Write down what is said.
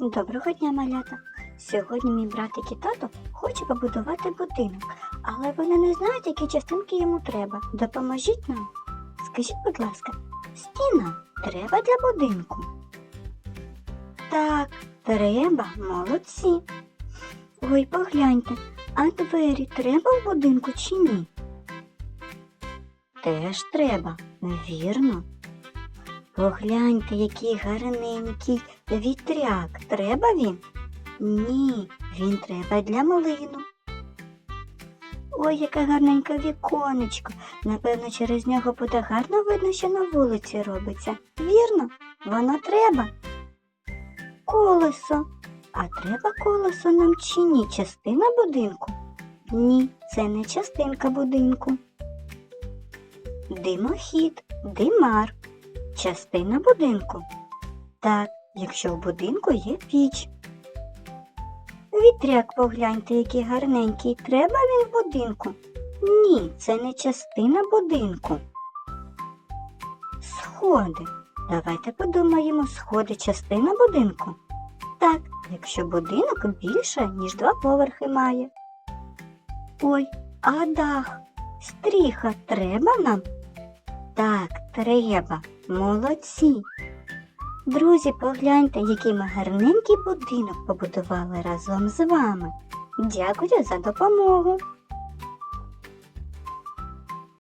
Доброго дня, малята! Сьогодні мій братик і тато хоче побудувати будинок, але вони не знають, які частинки йому треба. Допоможіть нам. Скажіть, будь ласка, стіна треба для будинку? Так, треба, молодці. Ой, погляньте, а двері треба в будинку чи ні? Теж треба, вірно. Погляньте, який гарненький вітряк. Треба він? Ні, він треба для млину. Ой, яке гарненьке віконечко. Напевно, через нього буде гарно видно, що на вулиці робиться. Вірно, воно треба. Колесо. А треба колесо нам чи ні? Частина будинку? Ні, це не частинка будинку. Димохід, димар. Частина будинку? Так, якщо в будинку є піч. Вітряк погляньте, який гарненький. Треба він в будинку? Ні, це не частина будинку. Сходи. Давайте подумаємо, сходи частина будинку. Так, якщо будинок більше, ніж два поверхи має. Ой, а дах, стріха треба нам? Так, треба. Молодці. Друзі, погляньте, який ми гарненький будинок побудували разом з вами. Дякую за допомогу.